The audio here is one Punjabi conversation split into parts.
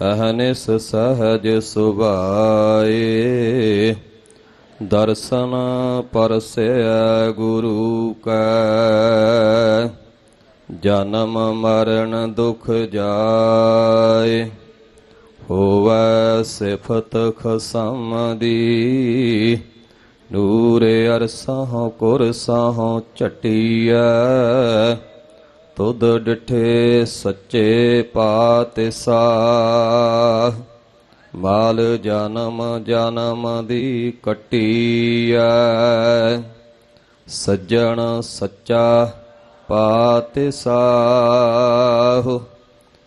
ਅਹਨਿਸ ਸਹਜ ਸੁਭਾਏ। ਦਰਸ਼ਨ ਪਰਸੈ ਗੁਰੂ ਕੈ। ਜਨਮ ਮਰਨ ਦੁਖ ਜਾਏ। ਹੋਵੈ ਸਿਫਤ ਖਸਮ ਦੀ ਨੂਰੇ ਅਰਸਹੁ ਕੁਰਸਹੁ ਚਟੀਐ। ਤੁਧ ਡਿਠੇ ਸੱਚੇ ਪਾਤਿਸਾਹ ਮਾਲ ਜਨਮ ਜਨਮ ਦੀ ਕਟੀਐ। ਸੱਜਣ ਸੱਚਾ ਪਾਤਿਸਾਹ,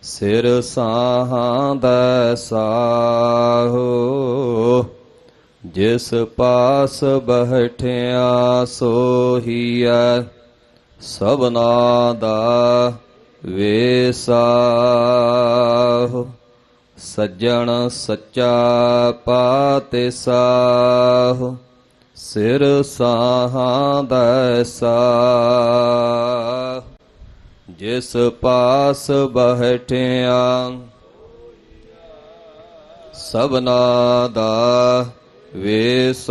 ਸਿਰ ਸਾਹਾਂ ਦਾ ਸਾਹੋ। ਜਿਸ ਪਾਸ ਬਹਿਠਿਆ ਸੋਹੀਐ ਸਭਨਾ ਦਾ ਵੇਸਾਹ ਸੱਜਣ ਸੱਚਾ ਪਾਤਿਸਾਹ ਸਿਰ ਸਾਹਾਂ ਦਾ ਜਿਸ ਪਾਸ ਬਹਿਠਿਆ ਸਭਨਾ ਦਾ ਵੇਸਾਹ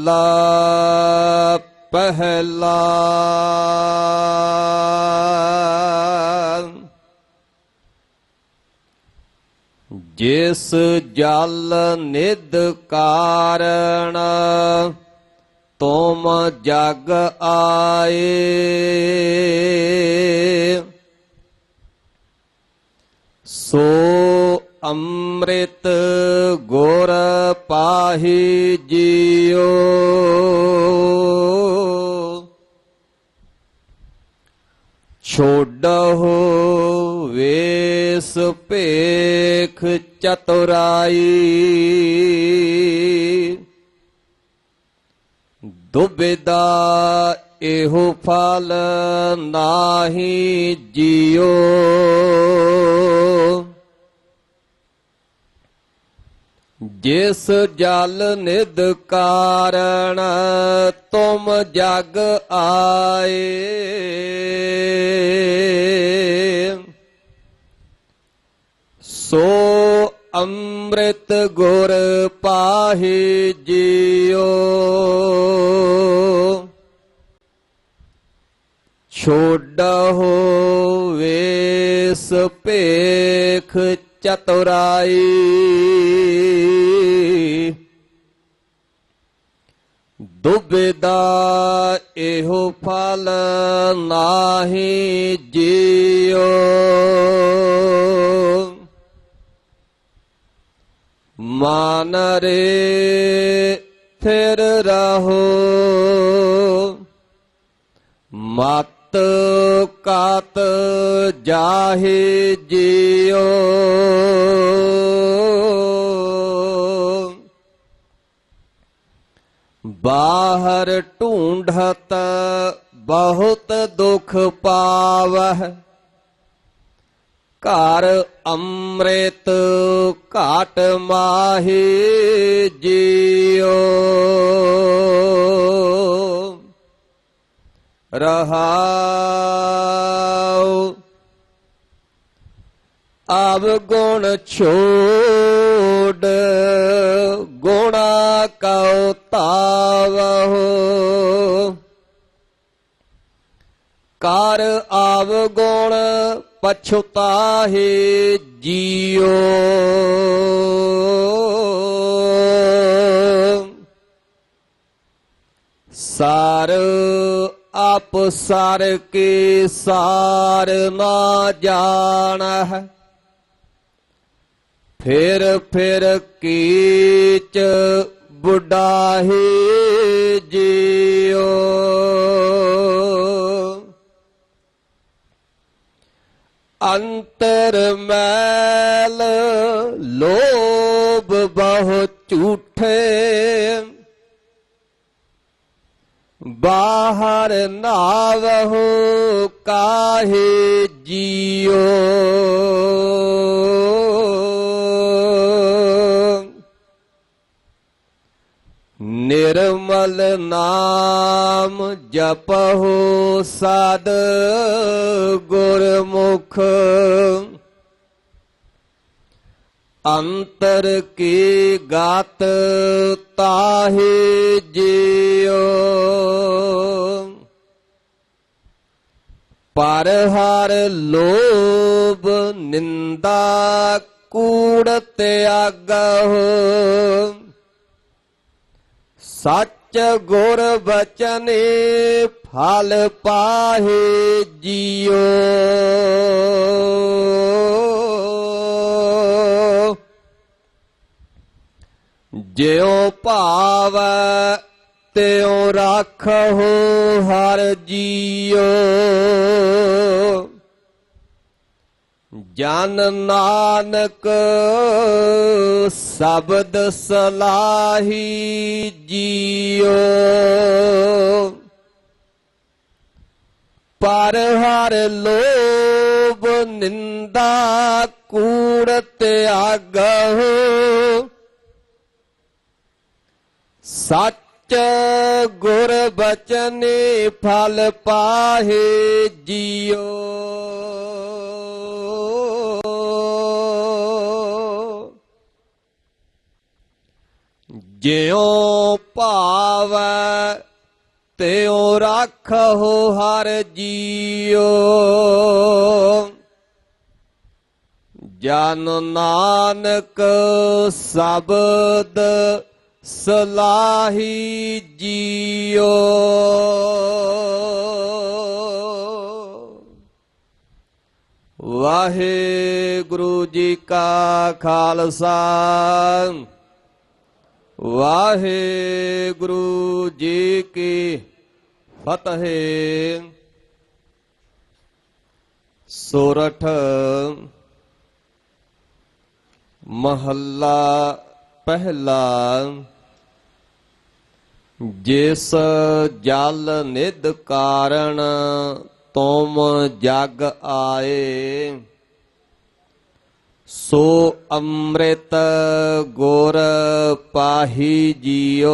ਮਹੱਲਾ ਪਹਿਲਾ ਜਿਸ ਜਲ ਨਿਧ ਕਾਰਣ ਤੁਮ ਜਗ ਆਏ ਅੰਮ੍ਰਿਤ ਗੁਰ ਪਾਹੀ ਜੀਓ। ਛੋਡਹੁ ਵੇਸ ਭੇਖ ਚਤੁਰਾਈ। ਦੁਬਿਦਾ ਇਹੋ ਫਲ ਨਾਹੀ ਜੀਓ। ਜਿਸ ਜਲ ਨਿਧ ਕਾਰਣ ਤੁਮ ਜਗ ਆਏ। ਸੋ ਅੰਮ੍ਰਿਤ ਗੁਰ ਪਾਹੀ ਜੀਓ। ਛੋਡਹੁ ਵੇਸ ਭੇਖ ਚਤੁਰਾਈ। ਦੁਬਿਦਾ ਇਹੋ ਫਲ ਨਾਹੀ ਜੀਓ। ਮਨ ਰੇ ਥਿਰ ਰਹੋ ਮਤ ਕਾਤ ਜਾਹੇ ਜੀਓ। ਬਾਹਰ ਢੂੰਢਤ ਬਹੁਤ ਦੁਖ ਪਾਵਹਿ। ਘਰ ਅੰਮ੍ਰਿਤ ਘਾਟ ਮਾਹੀ ਜੀਓ। ਰਹਾਉ ਆਬ ਗੁਣ ਛੋੜ ਗੁਣਾ ਕਉ ਤਾਵਹੁ ਕਰ ਆਵ ਗੁਣ ਪਛੁਤਾਹੇ ਜੀਓ ਸਾਰ ਆਪ ਸਾਰ ਕੇ ਸਾਰ ਨਾ ਜਾਣਹਿ। ਫਿਰ ਫਿਰ ਕੀਚ ਬੁਢਾਹੀ ਜੀਓ। ਅੰਤਰ ਮੈਲ ਲੋਭ ਬਹੁ ਝੂਠੇ। ਬਾਹਰ ਨਾਵਹੁ ਕਾਹੇ ਜੀਓ। ਨਿਰਮਲ ਨਾਮ ਜਪਹੁ ਸਦ ਗੁਰਮੁਖ। ਅੰਤਰ ਕੀ ਗਾਤ ਤਾਹੇ ਜਿਉ। ਪਰ ਹਰ ਲੋਭ ਨਿੰਦਾ ਕੂੜ ਤਿਆਗਹੁ। ਸੱਚ ਗੁਰ ਬਚਨੇ ਫਲ ਪਾਹੇ ਜੀਓ। ਜਿਉ ਭਾਵੈ ਤਿਉ ਰਾਖਹੁ ਹਰ ਜੀਓ। ਜਨ ਨਾਨਕ ਸ਼ਬਦ ਸਲਾਹੀ ਜੀਓ। ਪਰ ਹਰ ਲੋਭ ਨਿੰਦਾ ਕੂੜ ਤਿਆਗਹੁ ਸੱਚ ਗੁਰ ਬਚਨੇ ਫਲ ਪਾਹੇ ਜੀਓ। ਜਿਉ ਭਾਵੈ, ਤਿਉ ਰਾਖਹੁ ਹਰ ਜੀਉ। ਜਨ ਨਾਨਕ ਸ਼ਬਦ ਸਲਾਹੀ ਜੀਓ ਵਾਹਿਗੁਰੂ ਜੀ ਕਾ ਖਾਲਸਾ। ਵਾਹਿਗੁਰੂ ਜੀ ਕੀ ਫਤਿਹ। ਸੋਰਠ ਮਹੱਲਾ ਪਹਿਲਾ ਜਿਸ ਜਲ ਨਿਦ ਕਾਰਣ ਤੁਮ ਜਗ ਆਏ। ਸੋ ਅੰਮ੍ਰਿਤ ਗੁਰ ਪਾਹੀ ਜੀਓ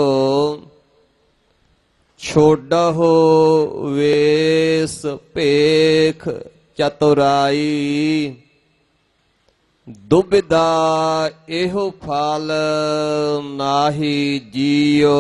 ਛੋਡਹੁ ਵੇਸ ਭੇਖ ਚਤੁਰਾਈ। ਦੁਬਿਦਾ ਇਹੋ ਫਲ ਨਾਹੀ ਜੀਓ।